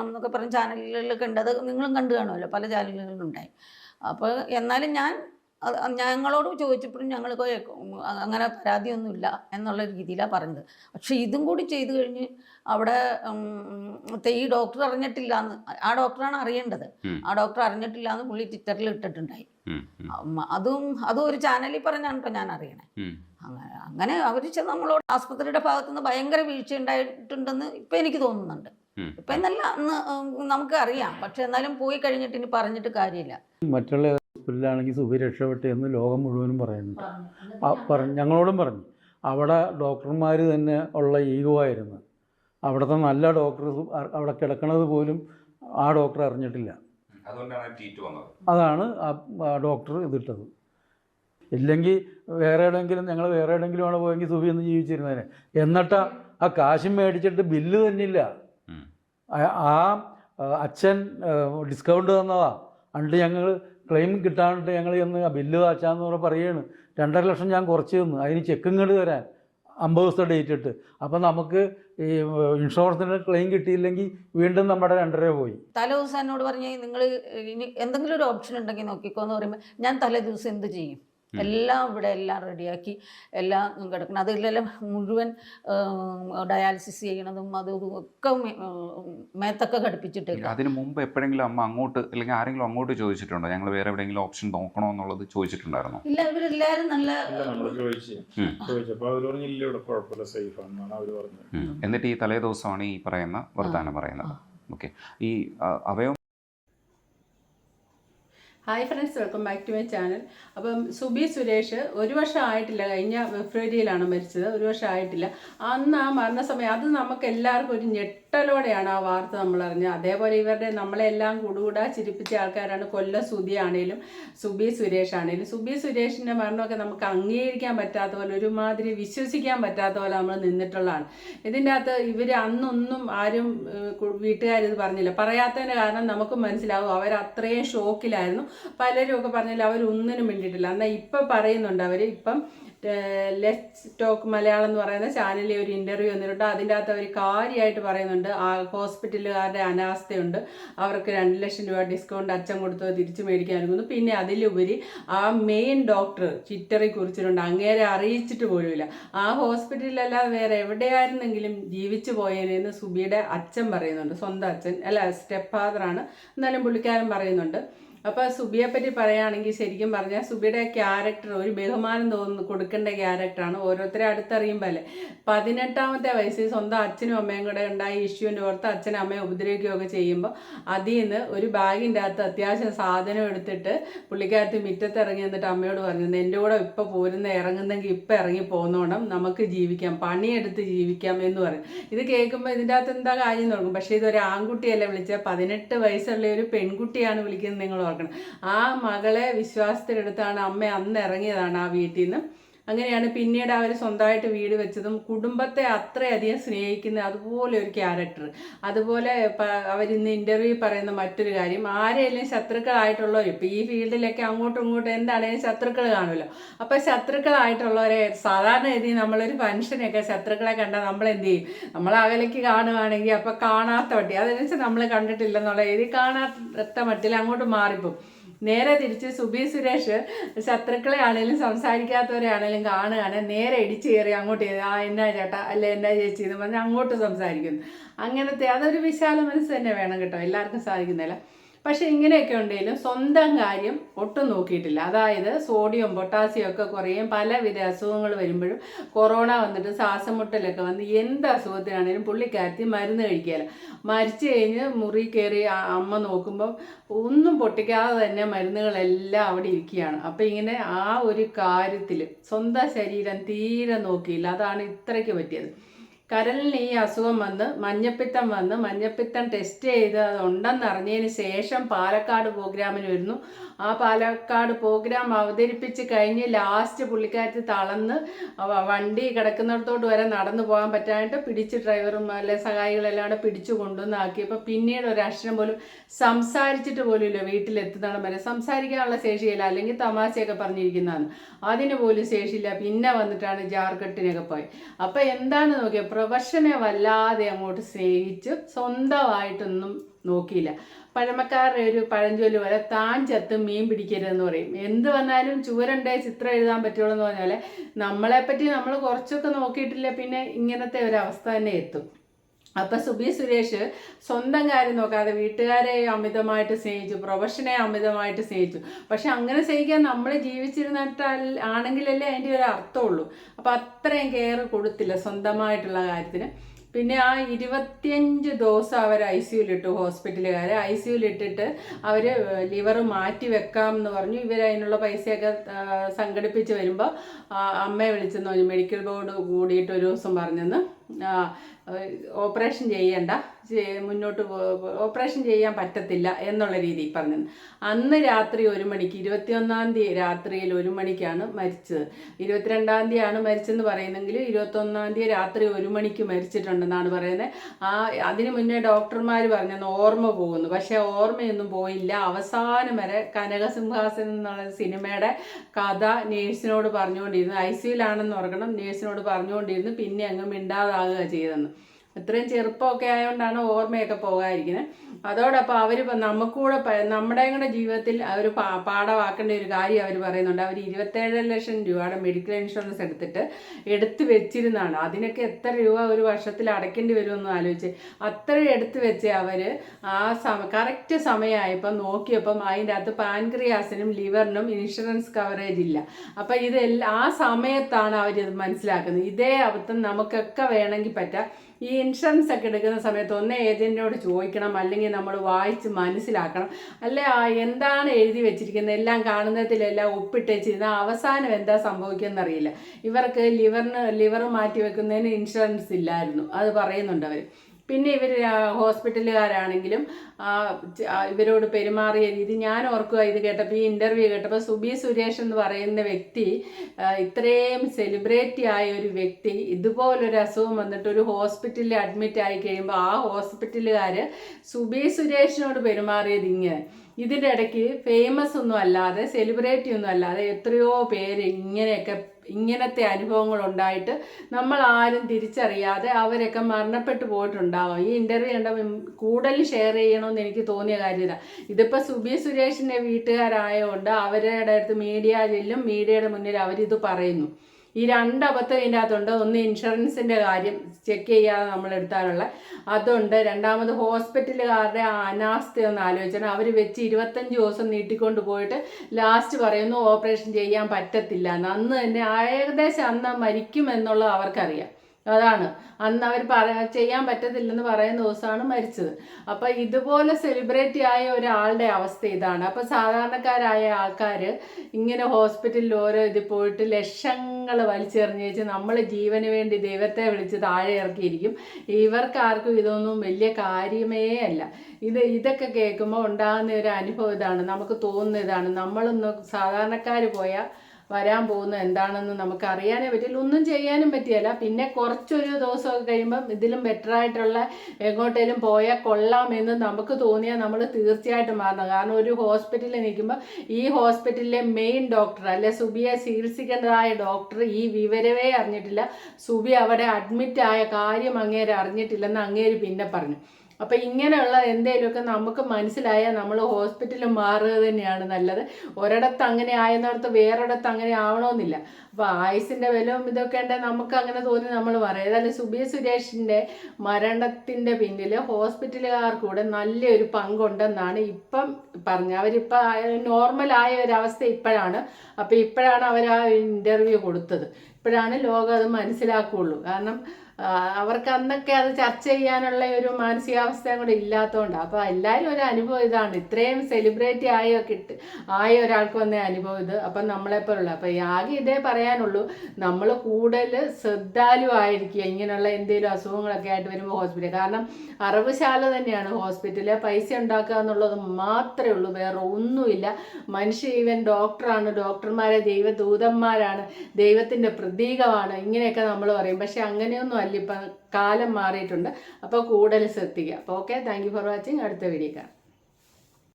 എന്നൊക്കെ പറഞ്ഞ ചാനലുകളിലൊക്കെ ഉണ്ട്. അത് നിങ്ങളും കണ്ടു കാണുമല്ലോ. പല ചാനലുകളിലും ഉണ്ടായി. അപ്പോൾ എന്നാലും ഞാൻ ഞങ്ങളോട് ചോദിച്ചപ്പോഴും ഞങ്ങൾ അങ്ങനെ പരാതിയൊന്നുമില്ല എന്നുള്ള രീതിയിലാണ് പറഞ്ഞത്. പക്ഷേ ഇതും കൂടി ചെയ്തു കഴിഞ്ഞ് അവിടെ ഈ ഡോക്ടർ അറിഞ്ഞിട്ടില്ല എന്ന് ആ ഡോക്ടറാണ് അറിയേണ്ടത്. ആ ഡോക്ടർ അറിഞ്ഞിട്ടില്ല എന്ന് പുള്ളി ട്വിറ്ററിൽ ഇട്ടിട്ടുണ്ടായി. അതും അതും ഒരു ചാനലിൽ പറഞ്ഞാണ് കേട്ടോ ഞാൻ അറിയണേ. അങ്ങനെ അങ്ങനെ അവർ നമ്മളോട് ആസ്പത്രിയുടെ ഭാഗത്തുനിന്ന് ഭയങ്കര വീഴ്ച ഉണ്ടായിട്ടുണ്ടെന്ന് ഇപ്പം എനിക്ക് തോന്നുന്നുണ്ട്. ഇപ്പം എന്നല്ല അന്ന് നമുക്ക് അറിയാം പക്ഷെ എന്നാലും പോയി കഴിഞ്ഞിട്ട് ഇനി പറഞ്ഞിട്ട് കാര്യമില്ല. മറ്റുള്ള ഹോസ്പിറ്റലിലാണെങ്കിൽ സുഖി രക്ഷപ്പെട്ടു എന്ന് ലോകം മുഴുവനും പറയുന്നുണ്ട് പറഞ്ഞു. ഞങ്ങളോടും പറഞ്ഞു. അവിടെ ഡോക്ടർമാർ തന്നെ ഉള്ള ഈഗോ ആയിരുന്നു. അവിടുത്തെ നല്ല ഡോക്ടർ അവിടെ കിടക്കണത് പോലും ആ ഡോക്ടർ അറിഞ്ഞിട്ടില്ല. അതുകൊണ്ടാണ് ട്വീറ്റ് വന്നത്. അതാണ് ആ ഡോക്ടർ ഇതിട്ടത്. ഇല്ലെങ്കിൽ വേറെ എവിടെയെങ്കിലും ഞങ്ങൾ വേറെ എവിടെയെങ്കിലും ആണ് പോയെങ്കിൽ സുബി ഒന്ന് ജീവിച്ചിരുന്നേനെ. എന്നിട്ടാ ആ കാശും മേടിച്ചിട്ട് ബില്ല് തന്നില്ല. ആ- അച്ഛൻ ഡിസ്കൗണ്ട് തന്നതാ. അണ്ട് ഞങ്ങൾ ക്ലെയിം കിട്ടാണ്ട് ഞങ്ങൾ ചെന്ന് ബില്ല് കാച്ചാന്ന് പറഞ്ഞ് പറയാണ്. രണ്ടര ലക്ഷം ഞാൻ കുറച്ച് തന്നു. അതിന് ചെക്ക് ഇങ്ങോട്ട് തരാൻ. അമ്പത് ദിവസത്തെ ഡേറ്റ് ഇട്ട്. അപ്പം നമുക്ക് ഈ ഇൻഷുറൻസിന് ക്ലെയിം കിട്ടിയില്ലെങ്കിൽ വീണ്ടും നമ്മുടെ രണ്ടര പോയി. തലേ ദിവസം എന്നോട് പറഞ്ഞ് നിങ്ങൾ ഇനി എന്തെങ്കിലും ഒരു ഓപ്ഷൻ ഉണ്ടെങ്കിൽ നോക്കിക്കോ എന്ന് പറയുമ്പോൾ ഞാൻ തലേ ദിവസം എന്ത് ചെയ്യും? എല്ലാം ഇവിടെ എല്ലാം റെഡിയാക്കി എല്ലാം കിടക്കണം. അതിലെല്ലാം മുഴുവൻ ഡയാലിസിസ് ചെയ്യണതും അതും ഒക്കെ മേത്തൊക്കെ ഘടിപ്പിച്ചിട്ടില്ല അതിന് മുമ്പ് എപ്പോഴെങ്കിലും അമ്മ അങ്ങോട്ട് അല്ലെങ്കിൽ ആരെങ്കിലും അങ്ങോട്ട് ചോദിച്ചിട്ടുണ്ടോ? ഞങ്ങൾ വേറെ എവിടെയെങ്കിലും ഓപ്ഷൻ നോക്കണോ എന്നുള്ളത് ചോദിച്ചിട്ടുണ്ടായിരുന്നോ? ഇല്ല ഇവരെല്ലാവരും നല്ല ഇല്ല ചോദിച്ചു. ചോദിച്ചപ്പോൾ അവർ പറഞ്ഞു ഇല്ല ഇവിടെ കുഴപ്പമില്ല സേഫ് ആണെന്നാണ് അവർ പറഞ്ഞത്. എന്നിട്ട് ഈ തലേ ദിവസമാണ് ഈ പറയുന്ന വർത്താനം പറയുന്നത്. ഓക്കെ ഈ അവയവം hi friends welcome back to my channel അപ്പം സുബി സുരേഷ് ഒരു വർഷം ആയിട്ടില്ല കഴിഞ്ഞ ഫെബ്രുവരിയിലാണ് മരിച്ചത്. ഒരു വർഷം ആയിട്ടില്ല അന്ന് ആ മരണസമയം അത് നമുക്ക് എല്ലാവർക്കും ഒരു ഞെട്ടലോടെയാണ് ആ വാർത്ത നമ്മൾ അറിഞ്ഞത് അതേപോലെ ഇവരുടെ നമ്മളെല്ലാം കൂടുകൂടാ ചിരിപ്പിച്ച ആൾക്കാരാണ് കൊല്ല സുധി ആണേലും സുബി സുരേഷ് ആണേലും. സുബി സുരേഷിന്റെ മരണമൊക്കെ നമുക്ക് അംഗീകരിക്കാൻ പറ്റാത്ത പോലെ ഒരുമാതിരി വിശ്വസിക്കാൻ പറ്റാത്ത പോലെ നമ്മൾ നിന്നിട്ടുള്ളതാണ്. ഇതിന്റെ അകത്ത് ഇവർ അന്നൊന്നും ആരും വീട്ടുകാരിത് പറഞ്ഞില്ല. പറയാത്തതിന്റെ കാരണം നമുക്ക് മനസ്സിലാവും. അവർ അത്രയും ഷോക്കിലായിരുന്നു. പലരും ഒക്കെ പറഞ്ഞില്ല അവർ ഒന്നിനും വേണ്ടിയിട്ടില്ല എന്നാൽ ഇപ്പം പറയുന്നുണ്ട് അവർ ഇപ്പം ലെറ്റ്സ് ടോക്ക് മലയാളം എന്ന് പറയുന്ന ചാനലിൽ ഒരു ഇന്റർവ്യൂ വന്നിട്ടുണ്ട്. അതിന്റെ അകത്ത് അവർ കാര്യമായിട്ട് പറയുന്നുണ്ട്. ആ ഹോസ്പിറ്റലുകാരുടെ അനാസ്ഥയുണ്ട്. അവർക്ക് രണ്ട് ലക്ഷം രൂപ ഡിസ്കൗണ്ട് അച്ഛൻ കൊടുത്തത് തിരിച്ചു മേടിക്കാൻ നൽകുന്നു പിന്നെ അതിലുപരി ആ മെയിൻ ഡോക്ടർ ട്വിറ്ററിൽ കുറിച്ചിട്ടുണ്ട്. അങ്ങേരെ അറിയിച്ചിട്ട് പോലുമില്ല. ആ ഹോസ്പിറ്റലിലല്ലാതെ വേറെ എവിടെയായിരുന്നെങ്കിലും ജീവിച്ചു പോയേനെന്ന് സുബിയുടെ അച്ഛൻ പറയുന്നുണ്ട്. സ്വന്തം അച്ഛൻ അല്ല സ്റ്റെപ്പ് ഫാദറാണ് എന്നാലും പുള്ളിക്കാരൻ പറയുന്നുണ്ട്. അപ്പോൾ സുബിയെ പറ്റി പറയുകയാണെങ്കിൽ ശരിക്കും പറഞ്ഞാൽ സുബിയുടെ ക്യാരക്ടർ ഒരു ബഹുമാനം തോന്നുന്നു കൊടുക്കേണ്ട ക്യാരക്ടറാണ് ഓരോരുത്തരെ അടുത്തറിയുമ്പോൾ പതിനെട്ടാമത്തെ വയസ്സിൽ സ്വന്തം അച്ഛനും അമ്മയും കൂടെ ഉണ്ടായ ഇഷ്യൂവിന്റെ ഓർത്ത് അച്ഛനും അമ്മയെ ഉപദ്രവിക്കുകയൊക്കെ ചെയ്യുമ്പോൾ അതിൽ നിന്ന് ഒരു ബാഗിന്റെ അകത്ത് അത്യാവശ്യം സാധനം എടുത്തിട്ട് പുള്ളിക്കാരത്ത് മുറ്റത്ത് ഇറങ്ങി എന്നിട്ട് അമ്മയോട് പറഞ്ഞു എന്റെ കൂടെ ഇപ്പോൾ പോരുന്ന ഇറങ്ങുന്നെങ്കിൽ ഇപ്പം ഇറങ്ങി പോകുന്നോണം നമുക്ക് ജീവിക്കാം പണിയെടുത്ത് ജീവിക്കാം എന്ന് പറയും ഇത് കേൾക്കുമ്പോൾ ഇതിന്റെ അകത്ത് എന്താ കാര്യം തുടങ്ങും പക്ഷേ ഇതൊരു ആൺകുട്ടിയല്ല വിളിച്ച പതിനെട്ട് വയസ്സുള്ള ഒരു പെൺകുട്ടിയാണ് വിളിക്കുന്നത് നിങ്ങൾ ഓർക്കണം. ആ മകളെ വിശ്വാസത്തിലെടുത്താണ് അമ്മ അന്ന് ഇറങ്ങിയതാണ് ആ വീട്ടിൽ നിന്ന് അങ്ങനെയാണ് പിന്നീട് അവർ സ്വന്തമായിട്ട് വീട് വെച്ചതും കുടുംബത്തെ അത്രയധികം സ്നേഹിക്കുന്ന അതുപോലെ ഒരു ക്യാരക്ടർ അതുപോലെ അവർ ഇന്ന് ഇന്റർവ്യൂ പറയുന്ന മറ്റൊരു കാര്യം ആരെങ്കിലും ശത്രുക്കളായിട്ടുള്ളവർ ഇപ്പം ഈ ഫീൽഡിലൊക്കെ അങ്ങോട്ടും ഇങ്ങോട്ടും എന്താണെങ്കിലും ശത്രുക്കൾ കാണുമല്ലോ. അപ്പം ശത്രുക്കളായിട്ടുള്ളവരെ സാധാരണ രീതിയിൽ നമ്മളൊരു ഫംഗ്ഷനൊക്കെ ശത്രുക്കളെ കണ്ടാൽ നമ്മൾ എന്ത് ചെയ്യും? നമ്മൾ അകലേക്ക് കാണുകയാണെങ്കിൽ അപ്പം കാണാത്ത മട്ടി അതെന്ന് വെച്ചാൽ നമ്മൾ കണ്ടിട്ടില്ലെന്നുള്ള രീതി കാണാത്ത മട്ടിൽ അങ്ങോട്ട് മാറിപ്പോവും. നേരെ തിരിച്ച് സുബി സുരേഷ് ശത്രുക്കളെ ആണെങ്കിലും സംസാരിക്കാത്തവരെ കാണുകയാണെങ്കിൽ നേരെ ഇടിച്ചു കയറി അങ്ങോട്ട് ചെയ്ത് ആ എന്നാ ചേട്ടാ? അല്ലെ എന്നാ ചേച്ചി എന്ന് പറഞ്ഞ് അങ്ങോട്ട് സംസാരിക്കുന്നു. അങ്ങനത്തെ അതൊരു വിശാല മനസ്സ് തന്നെ വേണം കേട്ടോ. എല്ലാവർക്കും സാധിക്കുന്നില്ല പക്ഷെ ഇങ്ങനെയൊക്കെ ഉണ്ടെങ്കിലും സ്വന്തം കാര്യം ഒട്ടും നോക്കിയിട്ടില്ല. അതായത് സോഡിയം പൊട്ടാസ്യം ഒക്കെ കുറയും പലവിധ അസുഖങ്ങൾ വരുമ്പോഴും കൊറോണ വന്നിട്ട് ശ്വാസമുട്ടലൊക്കെ വന്ന് എന്ത് അസുഖത്തിനാണെങ്കിലും പുള്ളിക്കാരത്തി മരുന്ന് കഴിക്കുകയില്ല മരിച്ചു കഴിഞ്ഞ് മുറി കയറി അമ്മ നോക്കുമ്പോൾ ഒന്നും പൊട്ടിക്കാതെ തന്നെ മരുന്നുകളെല്ലാം അവിടെ ഇരിക്കുകയാണ്. അപ്പം ഇങ്ങനെ ആ ഒരു കാര്യത്തിൽ സ്വന്തം ശരീരം തീരെ നോക്കിയില്ല. അതാണ് ഇത്രയ്ക്ക് പറ്റിയത്. കരളിന് ഈ അസുഖം വന്ന് മഞ്ഞപ്പിത്തം വന്ന് മഞ്ഞപ്പിത്തം ടെസ്റ്റ് ചെയ്ത് അത് ഉണ്ടെന്നറിഞ്ഞതിന് ശേഷം പാലക്കാട് പ്രോഗ്രാമിന് വരുന്നു. ആ പാലക്കാട് പ്രോഗ്രാം അവതരിപ്പിച്ച് കഴിഞ്ഞ് ലാസ്റ്റ് പുള്ളിക്കാരത്ത് തളർന്ന് വണ്ടി കിടക്കുന്നിടത്തോട്ട് വരെ നടന്നു പോകാൻ പറ്റാനായിട്ട് പിടിച്ച് ഡ്രൈവറും അല്ലെ സഹായികളെല്ലാം കൂടെ പിടിച്ചു കൊണ്ടുവന്നാക്കിയപ്പോൾ പിന്നീട് ഒരു അക്ഷരം പോലും സംസാരിച്ചിട്ട് പോലും ഇല്ല വീട്ടിലെത്തുന്നിടം വരെ. സംസാരിക്കാനുള്ള ശേഷിയില്ല. അല്ലെങ്കിൽ തമാശയൊക്കെ പറഞ്ഞിരിക്കുന്നതാണ്. അതിന് പോലും ശേഷിയില്ല. പിന്നെ വന്നിട്ടാണ് ജാർഖട്ടിനൊക്കെ പോയി. അപ്പോൾ എന്താണ് നോക്കിയത് പ്രൊഫഷനെ വല്ലാതെ അങ്ങോട്ട് സ്നേഹിച്ച് സ്വന്തമായിട്ടൊന്നും നോക്കിയില്ല. പഴമക്കാരുടെ ഒരു പഴഞ്ചൊല്ല് പോലെ താൻ ചത്ത് മീൻ പിടിക്കരുതെന്ന് പറയും. എന്ത് വന്നാലും ചുവരുണ്ടേ ചിത്രം എഴുതാൻ പറ്റുള്ളൂ എന്ന് പറഞ്ഞാൽ നമ്മളെപ്പറ്റി നമ്മൾ കുറച്ചൊക്കെ നോക്കിയിട്ടില്ല പിന്നെ ഇങ്ങനത്തെ ഒരു അവസ്ഥ തന്നെ എത്തും. അപ്പം സുബി സുരേഷ് സ്വന്തം കാര്യം നോക്കാതെ വീട്ടുകാരെ അമിതമായിട്ട് സ്നേഹിച്ചു പ്രൊഫഷനെ അമിതമായിട്ട് സ്നേഹിച്ചു. പക്ഷെ അങ്ങനെ സ്നേഹിക്കാൻ നമ്മൾ ജീവിച്ചിരുന്നിട്ടാൽ ആണെങ്കിലല്ലേ അതിന്റെ ഒരു അർത്ഥമുള്ളൂ. അപ്പം അത്രയും കെയർ കൊടുത്തില്ല സ്വന്തമായിട്ടുള്ള കാര്യത്തിന്. പിന്നെ ആ ഇരുപത്തിയഞ്ച് ദിവസം അവർ ഐ സിയുലിട്ടു ഹോസ്പിറ്റലുകാർ ഐ സിയുലിട്ടിട്ട് അവർ ലിവർ മാറ്റി വെക്കാം എന്ന് പറഞ്ഞു. ഇവർ അതിനുള്ള പൈസയൊക്കെ സംഘടിപ്പിച്ച് വരുമ്പോൾ അമ്മയെ വിളിച്ചെന്ന് പറഞ്ഞു. മെഡിക്കൽ ബോർഡ് കൂടിയിട്ട് ഒരു ദിവസം പറഞ്ഞെന്ന്. ഓപ്പറേഷൻ ചെയ്യേണ്ട മുന്നോട്ട് ഓപ്പറേഷൻ ചെയ്യാൻ പറ്റത്തില്ല എന്നുള്ള രീതിയിൽ പറഞ്ഞു അന്ന് രാത്രി ഒരു മണിക്ക് ഇരുപത്തിയൊന്നാം തീയതി രാത്രിയിൽ ഒരു മണിക്കാണ് മരിച്ചത്. ഇരുപത്തിരണ്ടാം തീയതിയാണ് മരിച്ചെന്ന് പറയുന്നെങ്കിൽ ഇരുപത്തൊന്നാം തീയതി രാത്രി ഒരു മണിക്ക് മരിച്ചിട്ടുണ്ടെന്നാണ് പറയുന്നത്. ആ അതിന് മുന്നേ ഡോക്ടർമാർ പറഞ്ഞെന്ന് ഓർമ്മ പോകുന്നു. പക്ഷേ ഓർമ്മയൊന്നും പോയില്ല. അവസാനം വരെ കനകസിംഹാസനം എന്നുള്ള സിനിമയുടെ കഥ നേഴ്സിനോട് പറഞ്ഞുകൊണ്ടിരുന്നു. ഐ സിയിലാണെന്ന് ഓർക്കണം. നേഴ്സിനോട് പറഞ്ഞുകൊണ്ടിരുന്നു. പിന്നെ അങ്ങ് മിണ്ടാതാകുക ചെയ്തെന്ന് അത്രയും ചെറുപ്പമൊക്കെ ആയതുകൊണ്ടാണ് ഓർമ്മയൊക്കെ പോകാതിരിക്കുന്നത് അതോടൊപ്പം അവർ നമുക്കൂടെ നമ്മുടെ കൂടെ ജീവിതത്തിൽ അവർ പാഠമാക്കേണ്ട ഒരു കാര്യം അവർ പറയുന്നുണ്ട്. അവർ ഇരുപത്തേഴ് ലക്ഷം രൂപയുടെ മെഡിക്കൽ ഇൻഷുറൻസ് എടുത്തിട്ട് എടുത്തു വെച്ചിരുന്നാണ് അതിനൊക്കെ എത്ര രൂപ ഒരു വർഷത്തിൽ അടയ്ക്കേണ്ടി വരുമെന്ന് ആലോചിച്ച് അത്രയും എടുത്തു വെച്ച് അവർ ആ സമ കറക്റ്റ് സമയമായപ്പം നോക്കിയപ്പം അതിന്റെ അകത്ത് പാൻക്രിയാസിനും ലിവറിനും ഇൻഷുറൻസ് കവറേജ് ഇല്ല. അപ്പം ഇതെല്ലാം ആ സമയത്താണ് അവരിത് മനസ്സിലാക്കുന്നത്. ഇതേ അബദ്ധം നമുക്കൊക്കെ വേണമെങ്കിൽ പറ്റാം. ഈ ഇൻഷുറൻസ് ഒക്കെ എടുക്കുന്ന സമയത്ത് ഒന്ന് ഏജന്റിനോട് ചോദിക്കണം അല്ലെങ്കിൽ നമ്മൾ വായിച്ച് മനസ്സിലാക്കണം. അല്ലെ എന്താണ് എഴുതി വെച്ചിരിക്കുന്നത് എല്ലാം കാണുന്നതിലെല്ലാം ഒപ്പിട്ടേച്ചിരുന്ന അവസാനം എന്താ സംഭവിക്കുന്നത് അറിയില്ല ഇവർക്ക് ലിവറിന് ലിവർ മാറ്റി വെക്കുന്നതിന് ഇൻഷുറൻസ് ഇല്ലായിരുന്നു. അത് പറയുന്നുണ്ട് അവർ പിന്നെ ഇവർ ഹോസ്പിറ്റലുകാരാണെങ്കിലും ഇവരോട് പെരുമാറിയ രീതി ഞാൻ ഓർക്കുക ഇത് കേട്ടപ്പോൾ ഈ ഇന്റർവ്യൂ കേട്ടപ്പോൾ സുബി സുരേഷ് എന്ന് പറയുന്ന വ്യക്തി ഇത്രയും സെലിബ്രിറ്റി ആയ ഒരു വ്യക്തി ഇതുപോലൊരു അസുഖം വന്നിട്ട് ഒരു ഹോസ്പിറ്റലിൽ അഡ്മിറ്റ് ആയി കഴിയുമ്പോൾ ആ ഹോസ്പിറ്റലുകാർ സുബി സുരേഷിനോട് പെരുമാറിയത് ഇങ്ങനെ ഇതിന്റെ ഇടയ്ക്ക് ഫേമസ് ഒന്നും അല്ലാതെ സെലിബ്രിറ്റി ഒന്നും അല്ലാതെ എത്രയോ പേര് ഇങ്ങനെയൊക്കെ ഇങ്ങനത്തെ അനുഭവങ്ങൾ ഉണ്ടായിട്ട് നമ്മൾ ആരും തിരിച്ചറിയാതെ അവരൊക്കെ മരണപ്പെട്ടു പോയിട്ടുണ്ടാവാം. ഈ ഇന്റർവ്യൂ കണ്ടപ്പോൾ കൂടുതൽ ഷെയർ ചെയ്യണമെന്ന് എനിക്ക് തോന്നിയ കാര്യമില്ല ഇതിപ്പോൾ സുബി സുരേഷിന്റെ വീട്ടുകാരായതുകൊണ്ട് അവരുടെ അടുത്ത് മീഡിയ ചെല്ലും മീഡിയയുടെ മുന്നിൽ അവരിത് പറയുന്നു. ഈ രണ്ട് അബദ്ധം ഇതിന്റെ അകത്തുണ്ട്. ഒന്ന് ഇൻഷുറൻസിന്റെ കാര്യം ചെക്ക് ചെയ്യാതെ നമ്മൾ എടുത്താലുള്ള. അതുണ്ട്. രണ്ടാമത് ഹോസ്പിറ്റലുകാരുടെ അനാസ്ഥ ഒന്ന് ആലോചിച്ചാൽ അവർ വെച്ച് ഇരുപത്തഞ്ച് ദിവസം നീട്ടിക്കൊണ്ട് പോയിട്ട് ലാസ്റ്റ് പറയുന്നു ഓപ്പറേഷൻ ചെയ്യാൻ പറ്റത്തില്ല. അന്ന് തന്നെ ഏകദേശം അന്ന് മരിക്കും എന്നുള്ളത് അവർക്കറിയാം. അതാണ്. അന്ന് അവർ പറ ചെയ്യാൻ പറ്റത്തില്ലെന്ന് പറയുന്ന ദിവസമാണ് മരിച്ചത്. അപ്പം ഇതുപോലെ സെലിബ്രിറ്റി ആയ ഒരാളുടെ അവസ്ഥ ഇതാണ്. അപ്പം സാധാരണക്കാരായ ആൾക്കാർ ഇങ്ങനെ ഹോസ്പിറ്റലിൽ ഓരോ ഇതിൽ പോയിട്ട് ലക്ഷങ്ങൾ വലിച്ചെറിഞ്ഞ് വെച്ച് നമ്മൾ ജീവന് വേണ്ടി ദൈവത്തെ വിളിച്ച് താഴെ ഇറക്കിയിരിക്കും. ഇവർക്കാർക്കും ഇതൊന്നും വലിയ കാര്യമേ അല്ല. ഇത് ഇതൊക്കെ കേൾക്കുമ്പോൾ ഉണ്ടാകുന്ന ഒരു അനുഭവം ഇതാണ്. നമുക്ക് തോന്നുന്ന ഇതാണ്. നമ്മളൊന്ന് സാധാരണക്കാർ പോയാൽ വരാൻ പോകുന്നത് എന്താണെന്ന് നമുക്ക് അറിയാനേ പറ്റില്ല. ഒന്നും ചെയ്യാനും പറ്റിയല്ല. പിന്നെ കുറച്ചൊരു ദിവസമൊക്കെ കഴിയുമ്പം ഇതിലും ബെറ്റർ ആയിട്ടുള്ള എങ്ങോട്ടേലും പോയാൽ കൊള്ളാമെന്ന് നമുക്ക് തോന്നിയാൽ നമ്മൾ തീർച്ചയായിട്ടും മാറണം കാരണം ഒരു ഹോസ്പിറ്റലിൽ നിൽക്കുമ്പോൾ ഈ ഹോസ്പിറ്റലിലെ മെയിൻ ഡോക്ടർ അല്ലെ സുബിയെ ചികിത്സിക്കേണ്ടതായ ഡോക്ടർ ഈ വിവരമേ അറിഞ്ഞിട്ടില്ല. സുബി അവിടെ അഡ്മിറ്റ് ആയ കാര്യം അങ്ങേര് അറിഞ്ഞിട്ടില്ലെന്ന് അങ്ങേര് പിന്നെ പറഞ്ഞു. അപ്പം ഇങ്ങനെയുള്ള എന്തെങ്കിലുമൊക്കെ നമുക്ക് മനസ്സിലായാൽ നമ്മൾ ഹോസ്പിറ്റലിൽ മാറുക തന്നെയാണ് നല്ലത്. ഒരിടത്ത് അങ്ങനെ ആയെന്നിടത്ത് വേറൊരിടത്ത് അങ്ങനെ ആവണമെന്നില്ല അപ്പോൾ ആയുസിന്റെ വിലവും ഇതൊക്കെ ഉണ്ടെങ്കിൽ നമുക്ക് അങ്ങനെ തോന്നി നമ്മൾ പറയാം ഏതായാലും സുബി സുരേഷിന്റെ മരണത്തിന്റെ പിന്നിൽ ഹോസ്പിറ്റലുകാർ കൂടെ നല്ലൊരു പങ്കുണ്ടെന്നാണ് ഇപ്പം പറഞ്ഞത്. അവരിപ്പോൾ നോർമലായ ഒരവസ്ഥ ഇപ്പോഴാണ്. അപ്പോൾ ഇപ്പോഴാണ് അവർ ആ ഇന്റർവ്യൂ കൊടുത്തത്. ഇപ്പോഴാണ് ലോകം അത് മനസ്സിലാക്കുകയുള്ളൂ. കാരണം അവർക്ക് അന്നൊക്കെ അത് ചർച്ച ചെയ്യാനുള്ള ഒരു മാനസികാവസ്ഥയും കൂടെ ഇല്ലാത്തതുകൊണ്ടാണ് അപ്പോൾ എല്ലാവരും ഒരു അനുഭവം ഇതാണ്. ഇത്രയും സെലിബ്രിറ്റി ആയോ കിട്ടി ആയ ഒരാൾക്ക് വന്ന അനുഭവം ഇത്. അപ്പം നമ്മളെപ്പോലുള്ള അപ്പോൾ ആകെ ഇതേ പറയാനുള്ളൂ. നമ്മൾ കൂടുതൽ ശ്രദ്ധാലുവായിരിക്കുക ഇങ്ങനെയുള്ള എന്തെങ്കിലും അസുഖങ്ങളൊക്കെ ആയിട്ട് വരുമ്പോൾ ഹോസ്പിറ്റൽ കാരണം അറവുശാല തന്നെയാണ് ഹോസ്പിറ്റൽ പൈസ ഉണ്ടാക്കുക എന്നുള്ളത് മാത്രമേ ഉള്ളൂ. വേറെ ഒന്നുമില്ല. മനുഷ്യ ഈവൻ ഡോക്ടറാണ് ഡോക്ടർമാരെ ദൈവദൂതന്മാരാണ്. ദൈവത്തിന്റെ പ്രതീകമാണ്. ഇങ്ങനെയൊക്കെ നമ്മൾ പറയും. പക്ഷെ അങ്ങനെയൊന്നും അല്ല. ഇപ്പം കാലം മാറിയിട്ടുണ്ട്. അപ്പോൾ കൂടുതൽ ശ്രദ്ധിക്കുക. അപ്പോൾ ഓക്കെ താങ്ക് ഫോർ വാച്ചിങ് അടുത്ത വീഡിയോ കാണാം.